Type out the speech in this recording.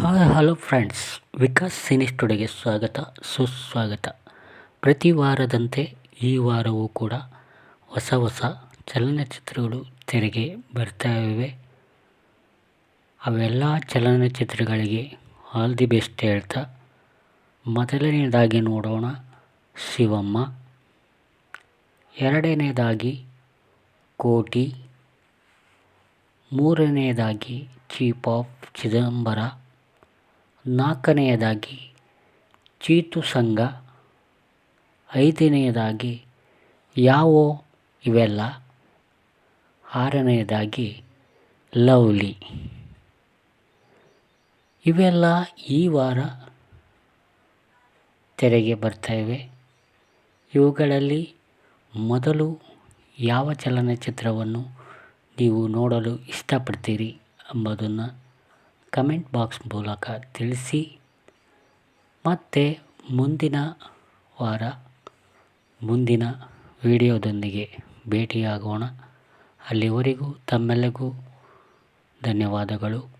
Hi, hello friends. Vikas ಸಿನಿಸ್ ಟುಡೆಗೆ ಸ್ವಾಗತ, ಸುಸ್ವಾಗತ. ಪ್ರತಿ ವಾರದಂತೆ ಈ ವಾರವೂ ಕೂಡ ಹೊಸ ಹೊಸ ಚಲನಚಿತ್ರಗಳು ತೆರೆಗೆ ಬರ್ತಾ ಇವೆ. ಅವೆಲ್ಲ ಚಲನಚಿತ್ರಗಳಿಗೆ ಆಲ್ ದಿ ಬೆಸ್ಟ್ ಹೇಳ್ತಾ, ಮೊದಲನೇದಾಗಿ ನೋಡೋಣ ಶಿವಮ್ಮ. ಎರಡನೇದಾಗಿ ಕೋಟಿ. ಮೂರನೆಯದಾಗಿ ಚೀಪ್ ಆಫ್ ಚಿದಂಬರ. ನಾಲ್ಕನೆಯದಾಗಿ ಚೀತು ಸಂಘ, ಐದನೆಯದಾಗಿ ಯಾವೋ ಇವೆಲ್ಲ, ಆರನೆಯದಾಗಿ ಲವ್ಲಿ ಇವೆಲ್ಲ ಈ ವಾರ ತೆರೆಗೆ ಬರ್ತಾಯಿವೆ ಇವುಗಳಲ್ಲಿ ಮೊದಲು ಯಾವ ಚಲನಚಿತ್ರವನ್ನು ನೀವು ನೋಡಲು ಇಷ್ಟಪಡ್ತೀರಿ ಎಂಬುದನ್ನು ಕಮೆಂಟ್ ಬಾಕ್ಸ್ ಮೂಲಕ ತಿಳಿಸಿ. ಮತ್ತು ಮುಂದಿನ ವಾರ ಮುಂದಿನ ವಿಡಿಯೋದೊಂದಿಗೆ ಭೇಟಿಯಾಗೋಣ. ಅಲ್ಲಿವರೆಗೂ ತಮ್ಮೆಲ್ಲಗೂ ಧನ್ಯವಾದಗಳು.